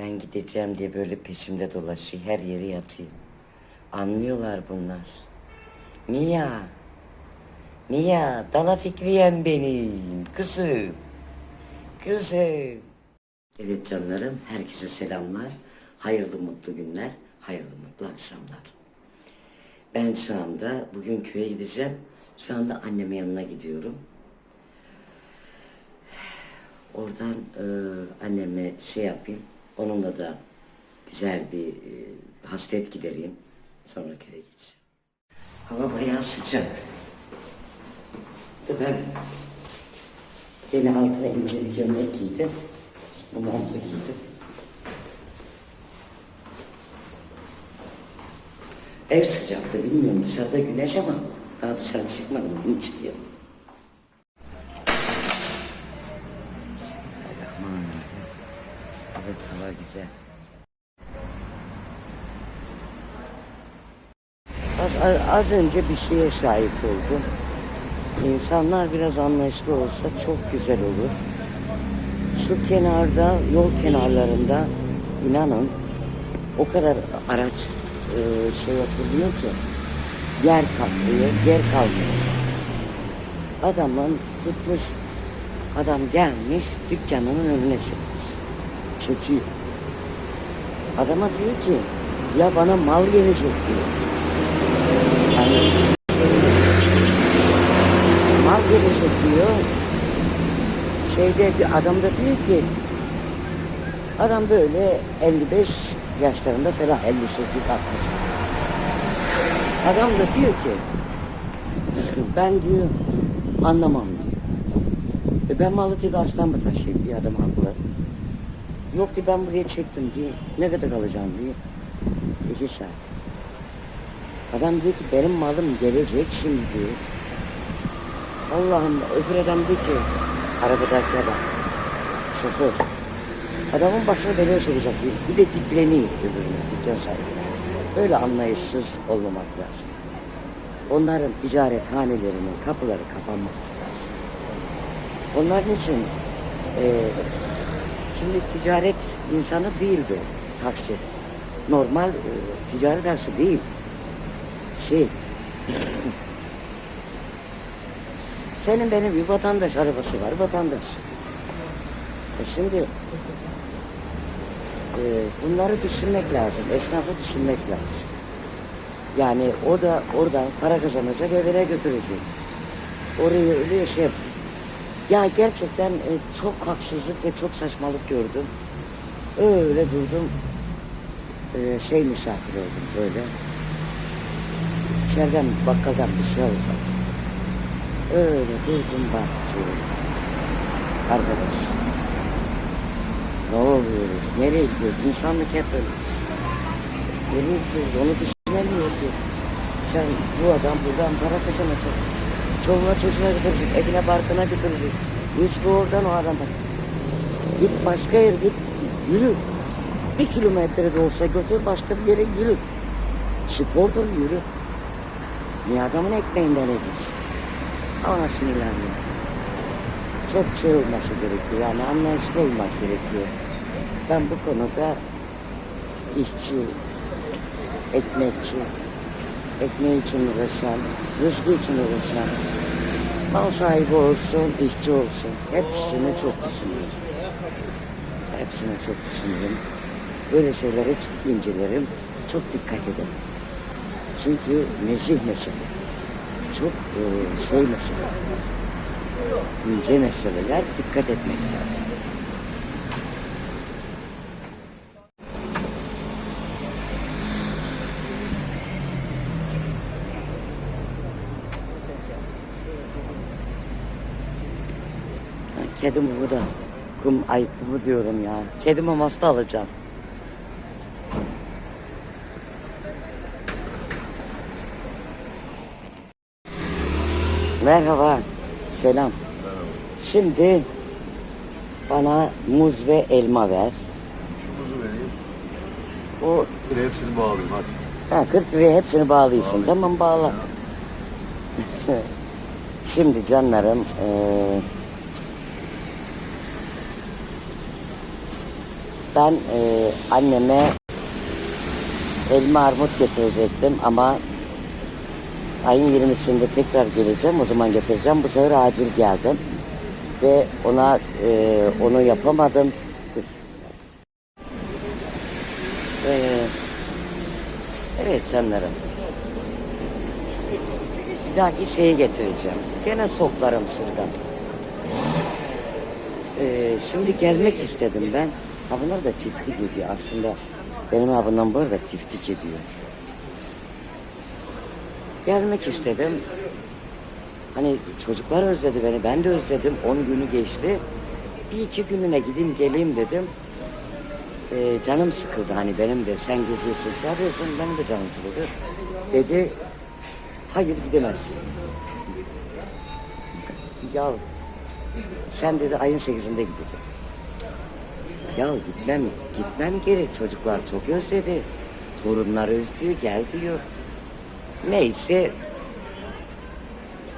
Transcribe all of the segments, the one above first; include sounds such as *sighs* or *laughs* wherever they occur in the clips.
Ben gideceğim diye böyle peşimde dolaşıyor. Her yere yatıyor. Anlıyorlar bunlar. Mia. Mia. Dala Fikriyen benim. Kızım. Kızım. Evet canlarım. Herkese selamlar. Hayırlı mutlu günler. Hayırlı mutlu akşamlar. Ben şu anda bugün köye gideceğim. Şu anda annemin yanına gidiyorum. Oradan e, anneme şey yapayım. Onunla da güzel bir e, hasret gidereyim. Sonra köye gideceğim. Hava bayağı sıcak. Ben gene altına bir gömlek giydim. Bu montu giydim. Ev sıcaktı bilmiyorum dışarıda güneş ama daha dışarı çıkmadım. Bugün çıkıyorum. Bismillahirrahmanirrahim. Evet hava güzel. Az, az, önce bir şeye şahit oldum. İnsanlar biraz anlayışlı olsa çok güzel olur. Şu kenarda, yol kenarlarında inanın o kadar araç e, şey yapılıyor ki yer kaplıyor, yer kalmıyor. Adamın tutmuş, adam gelmiş dükkanının önüne çıkmış. Çekiyor. Adama diyor ki ya bana mal gelecek diyor. Hani şey, mal gelecek diyor. Şeyde adam da diyor ki adam böyle 55 yaşlarında falan 58 60. Adam da diyor ki ben diyor anlamam diyor. E ben malı diye karşıdan mı taşıyayım diye adam haklı. Yok diye ben buraya çektim diye. Ne kadar kalacağım diye. İki saat. Adam diyor ki benim malım gelecek şimdi diyor. Allah'ım öbür adam diyor ki arabadaki adam. Şoför. Adamın başına belaya sokacak diyor. Bir de dikleniyor öbürüne dükkan sahibi. Böyle anlayışsız olmamak lazım. Onların ticaret hanelerinin kapıları kapanması lazım. Onların için eee Şimdi ticaret insanı değildi o taksi. Normal e, ticari taksi değil. Şey. *clears throat* Senin benim bir vatandaş arabası var vatandaş. E şimdi e, bunları düşünmek lazım. Esnafı düşünmek lazım. Yani o da oradan para kazanacak evine götürecek. Orayı öyle şey yap- ya gerçekten e, çok haksızlık ve çok saçmalık gördüm. Öyle durdum. E, şey misafir oldum böyle. İçeriden bakkaldan bir şey alacaktım. Öyle durdum baktım. Arkadaş. Ne oluyoruz? Nereye gidiyoruz? İnsanlık hep öyle. Nereye gidiyoruz? Onu düşünemiyor ki. Sen bu adam buradan para kazanacak. Çoluğuna çocuğuna götürecek, evine barkına götürecek. Rızkı oradan o adamın. Git başka yer git, yürü. Bir kilometre de olsa götür başka bir yere yürü. Spordur yürü. Niye adamın ekmeğinden ediyorsun? Ona sinirlendim. Çok şey olması gerekiyor yani anlayışlı olmak gerekiyor. Ben bu konuda işçi, ekmekçi, ekmeği için uğraşan, rızkı için uğraşan, mal sahibi olsun, işçi olsun. Hepsini çok düşünüyorum. Hepsini çok düşünüyorum. Böyle şeylere çok incelerim, çok dikkat ederim. Çünkü nezih mesele. Çok e, şey mesele. İnce meseleler dikkat etmek lazım. Kedi mumu da kum ay kumu diyorum ya. Kedi maması da alacağım. Merhaba. Selam. Şimdi bana muz ve elma ver. Kuzu vereyim. O Bir hepsini bağlayayım hadi. ha, 40 liraya hepsini bağlıyorsun. Tamam bağla. *laughs* Şimdi canlarım eee Ben e, anneme elma armut getirecektim ama ayın 20'sinde tekrar geleceğim. O zaman getireceğim. Bu sefer acil geldim. Ve ona e, onu yapamadım. Dur. E, evet canlarım. Bir dahaki şeyi getireceğim. Gene soplarım sırgan. Ee, şimdi gelmek istedim ben. Ha bunlar da çiftlik ediyor aslında. Benim abimden bu arada çiftlik ediyor. Gelmek istedim. Hani çocuklar özledi beni, ben de özledim. 10 günü geçti. Bir iki gününe gideyim geleyim dedim. Ee, canım sıkıldı hani benim de sen geziyorsun, şey yapıyorsun, benim de canım sıkıldı. Dedi, hayır gidemezsin. ya sen dedi ayın 8'inde gideceğim. Ya gitmem, gitmem gerek. Çocuklar çok özledi. Torunlar özlüyor, gel diyor. Neyse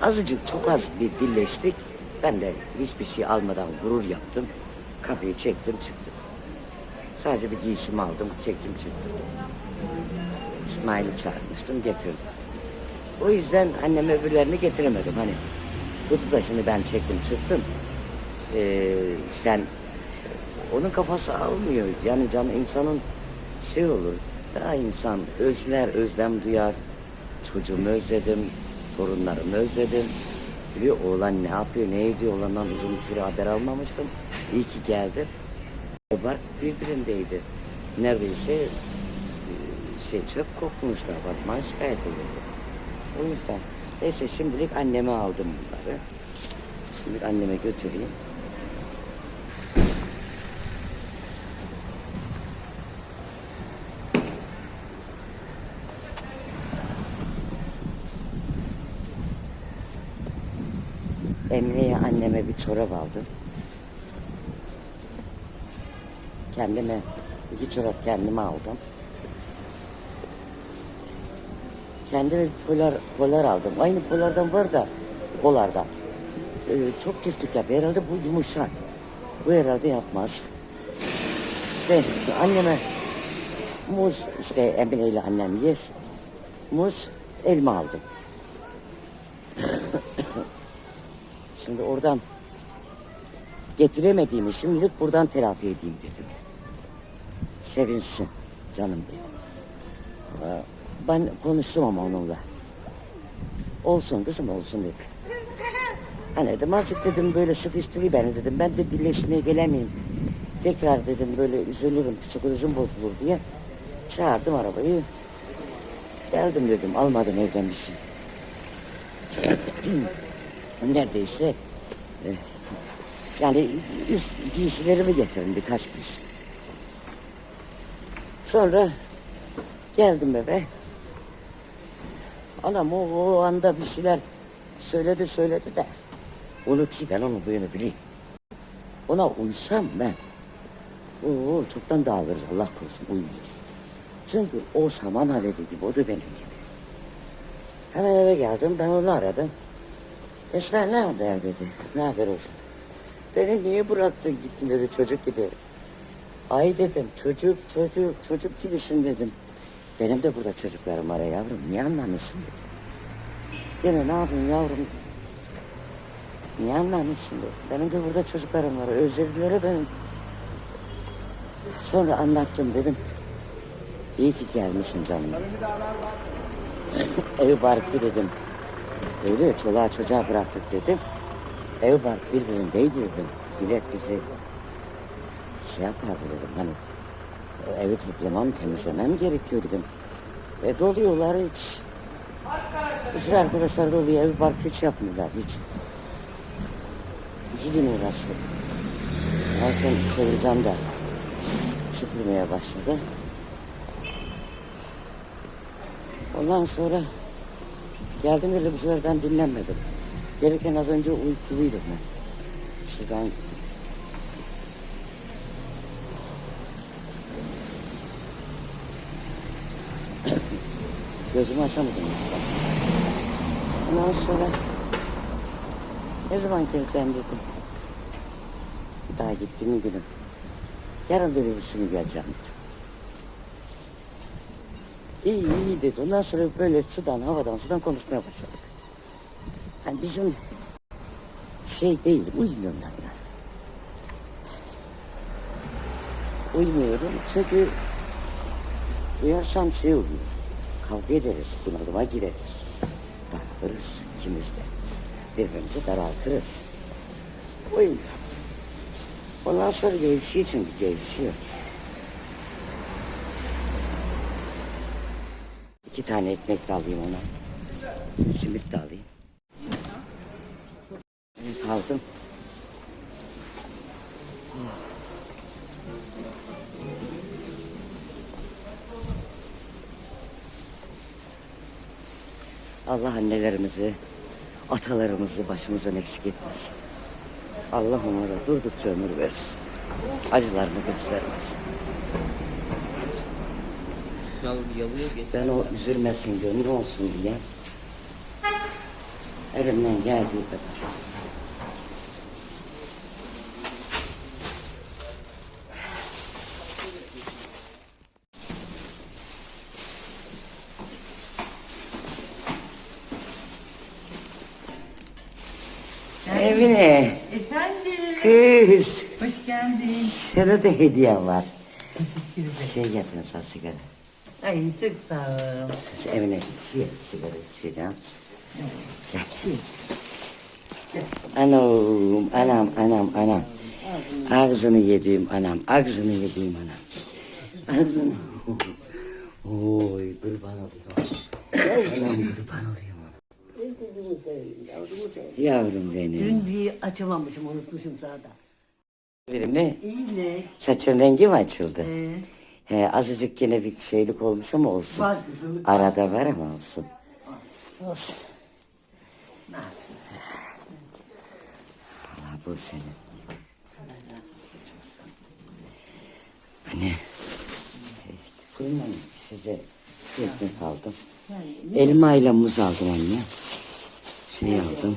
azıcık çok az bir dilleştik. Ben de hiçbir şey almadan gurur yaptım. Kapıyı çektim çıktım. Sadece bir giysimi aldım, çektim çıktım. İsmail'i çağırmıştım, getirdim. O yüzden annem öbürlerini getiremedim. Hani kutu taşını ben çektim çıktım. Ee, sen onun kafası almıyor. Yani can insanın şey olur. Daha insan özler, özlem duyar. Çocuğumu özledim, torunlarımı özledim. Bir oğlan ne yapıyor, ne ediyor oğlandan uzun bir süre haber almamıştım. İyi ki geldi. Bak birbirindeydi. Neredeyse e, şey çöp kokmuştu apartman şikayet ediyordu. O yüzden neyse şimdilik anneme aldım bunları. Şimdi anneme götüreyim. Emre'ye anneme bir çorap aldım. Kendime iki çorap kendime aldım. Kendime bir polar, polar aldım. Aynı polardan var da polardan. Ee, çok çiftlik yapıyor. Herhalde bu yumuşak. Bu herhalde yapmaz. İşte anneme muz işte Emine ile annem yer. Muz elma aldım. Şimdi oradan getiremediğimi şimdilik buradan telafi edeyim dedim. Sevinsin canım benim. Ben konuştum ama onunla. Olsun kızım olsun dedi. Hani dedim azıcık dedim böyle sıkıştırayım beni dedim. Ben de dilleşmeye gelemeyeyim. Tekrar dedim böyle üzülürüm psikolojim bozulur diye. Çağırdım arabayı. Geldim dedim almadım evden bir şey. *clears throat* Neredeyse eh, yani üst giysilerimi getirdim birkaç giysi. Sonra geldim eve. Anam o, o anda bir şeyler söyledi söyledi de unuttu ben onu buyunu bileyim. Ona uysam ben Oo, çoktan dağılırız Allah korusun uyuyor. Çünkü o saman alevi gibi o da benim gibi. Hemen eve geldim ben onu aradım. Esra ne haber dedi. Ne haber olsun. Beni niye bıraktın gittin dedi çocuk gibi. Ay dedim çocuk çocuk çocuk gibisin dedim. Benim de burada çocuklarım var ya yavrum niye anlamıyorsun dedi. Yine ne yapayım yavrum Niye anlamıyorsun dedi. Benim de burada çocuklarım var özlediler benim. Sonra anlattım dedim. İyi ki gelmişsin canım. *laughs* Ev barkı dedim. Öyle ya, çoluğa çocuğa bıraktık dedim. Ev bark birbirindeydi dedim. Millet bizi şey yapardı dedim. Hani evi toplamam, temizlemem gerekiyor dedim. E doluyorlar hiç. Sürü arkadaşlar doluyor. Ev bark hiç yapmıyorlar hiç. İki gün uğraştık. En son Sevilcan da süpürmeye başladı. Ondan sonra geldim öyle bu sefer ben dinlenmedim. Gelirken az önce uykuluydum ben. Şuradan *coughs* Gözümü açamadım. Ondan sonra ne zaman geleceğim dedim. Daha gittiğim günüm. Yarın dedi üstünü geleceğim dedi. İyi iyi dedi. Ondan sonra böyle sudan havadan sudan konuşmaya başladık. Yani bizim şey değil, uymuyorum ben yani. Çünkü uyarsam şey oluyor. Kavga ederiz, bunalıma gireriz. Daralırız ikimiz de. Birbirimizi daraltırız. Uymuyorum. Ondan sonra gevşiyor çünkü gevşiyor. İki tane ekmek de alayım ona. Simit de alayım. Evet aldım. Allah annelerimizi, atalarımızı başımızdan eksik etmesin. Allah onlara durdukça ömür versin. Acılarını göstermesin. Yal, yalıyor. Ben o üzülmesin, gönlü olsun diye elimden geldiği kadar. Evine Efendim, kız. hoş geldin. Sana da hediyem var. Şey yapın sen sigara. Ay çok sağ ol. Siz evine içiyor sigara içeceğim. Gel. Anam, anam, anam, anam. Ağzını yediğim anam, ağzını yediğim anam. Ağzını. Oy kurban olayım. Anam kurban olayım. Yavrum benim. Dün bir açamamışım, unutmuşum zaten. Benim ne? İyilik. Saçın rengi mi açıldı? Ee, He, azıcık yine bir şeylik olmuş ama olsun. var kızılık. Arada var ama olsun. Olsun. Allah bu senin. Anne. Kurban size bir ekmek aldım. Elma ile muz aldım anne. Şey aldım.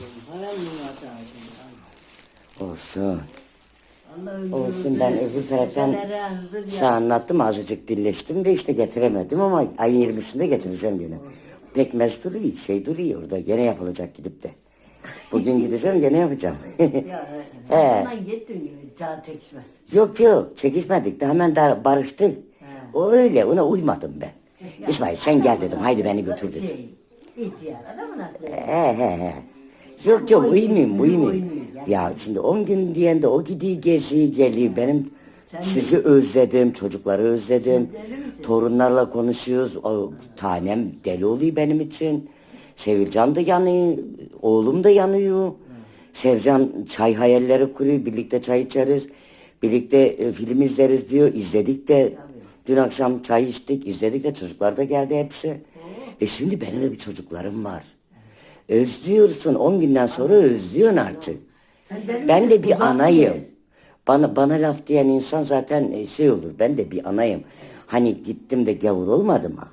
Olsun. Olsun ben öbür taraftan ya. anlattım azıcık dilleştim de işte getiremedim ama ayın 20'sinde getireceğim gene. Pekmez duruyor şey duruyor orada gene yapılacak gidip de. Bugün gideceğim gene yapacağım. *laughs* Ya, *laughs* He. yok yok çekişmedik de hemen de barıştık. O öyle ona uymadım ben. İsmail sen gel dedim haydi beni götür dedim. Şey, ihtiyar adamın aklı. He he he. Yok yok uyumayayım uyumayayım. Ya şimdi 10 gün diyen de o gidiyor geziyor geliyor. Benim sizi özledim, çocukları özledim. Torunlarla konuşuyoruz. O, tanem deli oluyor benim için. Sevilcan da yanıyor, oğlum da yanıyor. Sevcan çay hayalleri kuruyor, birlikte çay içeriz. Birlikte e, film izleriz diyor. İzledik de dün akşam çay içtik, izledik de çocuklar da geldi hepsi. E şimdi benim de bir çocuklarım var. Özlüyorsun 10 günden sonra özlüyorsun artık. Ben de bir anayım. Bana bana laf diyen insan zaten e, şey olur. Ben de bir anayım. Hani gittim de gavur olmadım ha.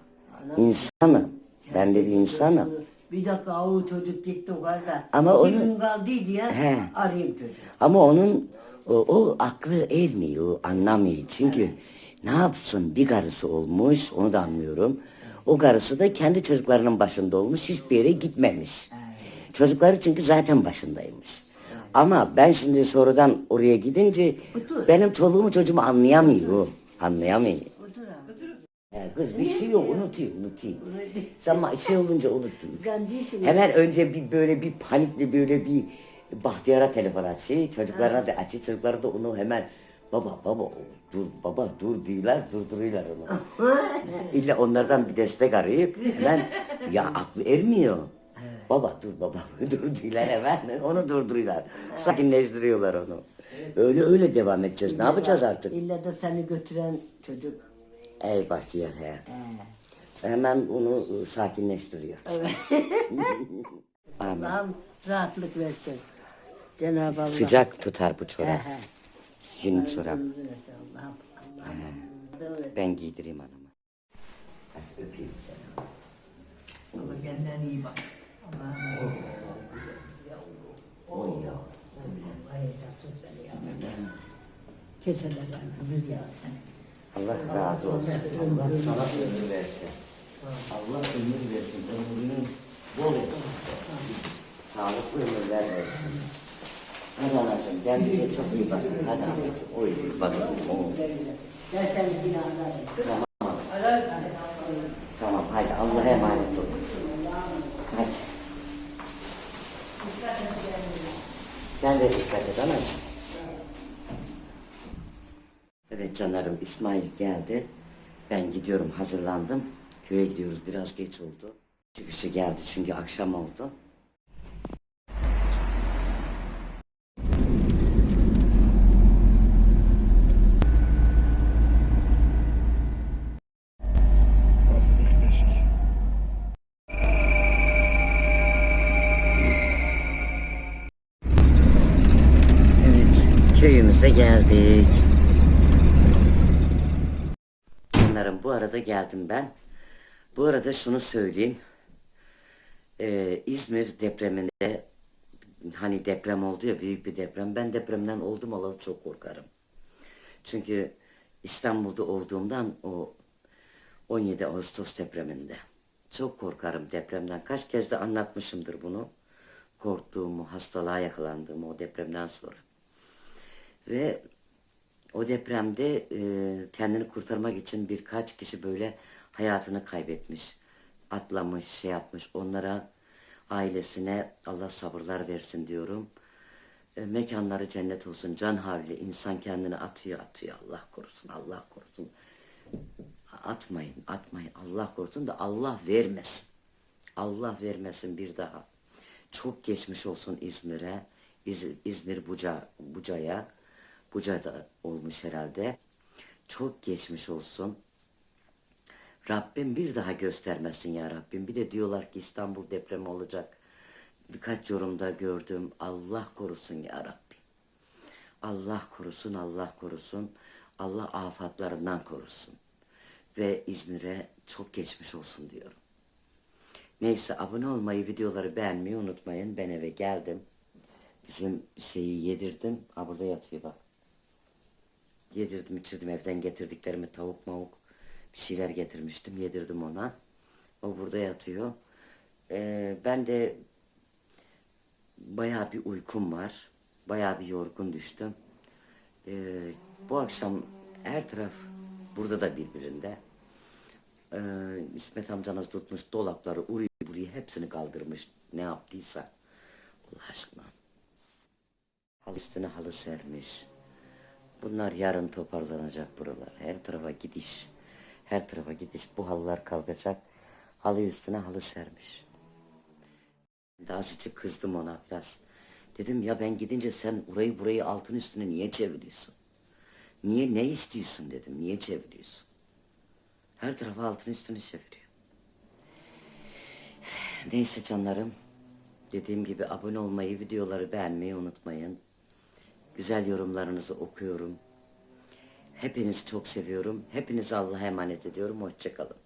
İnsanım. Ben de bir insanım. Bir dakika o çocuk gitti o kadar. Ama Bir onu- gün kaldıydı ya. He. Arayayım çocuğu. Ama onun o, o aklı ermiyor, anlamıyor. Çünkü ne yapsın bir karısı olmuş, onu da anlıyorum. O karısı da kendi çocuklarının başında olmuş, hiçbir yere gitmemiş. Çocukları çünkü zaten başındaymış. Ama ben şimdi sonradan oraya gidince Otur. benim çoluğumu çocuğumu anlayamıyor. Anlayamıyor. Ya kız bir şey yok unutuyor unutuyor. Zaman şey olunca değilsin. Hemen önce bir böyle bir panikle böyle bir Bahtiyar'a telefon açıyor. Çocuklarına da açıyor. Çocuklar da onu hemen baba baba dur baba dur diyorlar durduruyorlar onu. *laughs* İlla onlardan bir destek arayıp hemen ya aklı ermiyor. Baba dur baba *laughs* dur diyorlar hemen onu durduruyorlar. Sakinleştiriyorlar onu. Öyle öyle devam edeceğiz. Ne yapacağız artık? İlla da seni götüren çocuk. Ey Bahtiyar he. He. Hemen onu ıı, sakinleştiriyor. *laughs* Amin. Allah'ım rahatlık versin. Cenab-ı Allah. Sıcak tutar bu çorap. he. Allah'ım. Allah'ım. Ben giydireyim hanıma. Hadi öpeyim seni. Baba kendine iyi bak. Allah'ım. Oy ya. Allah razı olsun. Allah sana ömür versin. Allah ömür versin. Ömrünün bol etsin. Sağlıklı ömürler versin. Hadi anacığım kendinize çok iyi bakın. Hadi anacığım. Oy bakın. Oo. Gel sen bir Tamam. Tamam haydi Allah'a emanet olun. Hadi. Sen de dikkat et anacığım. Evet canlarım İsmail geldi. Ben gidiyorum hazırlandım. Köye gidiyoruz biraz geç oldu. Çıkışı geldi çünkü akşam oldu. Köyümüze geldik. Canlarım bu arada geldim ben. Bu arada şunu söyleyeyim. Ee, İzmir depreminde hani deprem oldu ya büyük bir deprem. Ben depremden oldum olalı çok korkarım. Çünkü İstanbul'da olduğumdan o 17 Ağustos depreminde. Çok korkarım depremden. Kaç kez de anlatmışımdır bunu. Korktuğumu, hastalığa yakalandığımı o depremden sonra. Ve o depremde e, kendini kurtarmak için birkaç kişi böyle hayatını kaybetmiş. Atlamış, şey yapmış. Onlara, ailesine Allah sabırlar versin diyorum. E, mekanları cennet olsun. Can havli. insan kendini atıyor atıyor. Allah korusun, Allah korusun. Atmayın, atmayın. Allah korusun da Allah vermesin. Allah vermesin bir daha. Çok geçmiş olsun İzmir'e. İz, İzmir Buca, Buca'ya. Buca'da olmuş herhalde. Çok geçmiş olsun. Rabbim bir daha göstermesin ya Rabbim. Bir de diyorlar ki İstanbul depremi olacak. Birkaç yorumda gördüm. Allah korusun ya Rabbim. Allah korusun, Allah korusun. Allah afatlarından korusun. Ve İzmir'e çok geçmiş olsun diyorum. Neyse abone olmayı, videoları beğenmeyi unutmayın. Ben eve geldim. Bizim şeyi yedirdim. Ha burada yatıyor bak. Yedirdim, içirdim evden getirdiklerimi tavuk mavuk bir şeyler getirmiştim. Yedirdim ona. O burada yatıyor. Ee, ben de bayağı bir uykum var. Bayağı bir yorgun düştüm. Ee, bu akşam her taraf burada da birbirinde. Ee, İsmet amcanız tutmuş dolapları uruyu burayı hepsini kaldırmış. Ne yaptıysa. Allah aşkına. Halı üstüne halı sermiş. Bunlar yarın toparlanacak buralar. Her tarafa gidiş. Her tarafa gidiş. Bu halılar kalkacak. Halı üstüne halı sermiş. Daha azıcık kızdım ona biraz. Dedim ya ben gidince sen orayı burayı altın üstüne niye çeviriyorsun? Niye ne istiyorsun dedim. Niye çeviriyorsun? Her tarafı altın üstüne çeviriyor. *sighs* Neyse canlarım. Dediğim gibi abone olmayı, videoları beğenmeyi unutmayın. Güzel yorumlarınızı okuyorum. Hepinizi çok seviyorum. Hepinizi Allah'a emanet ediyorum. Hoşçakalın.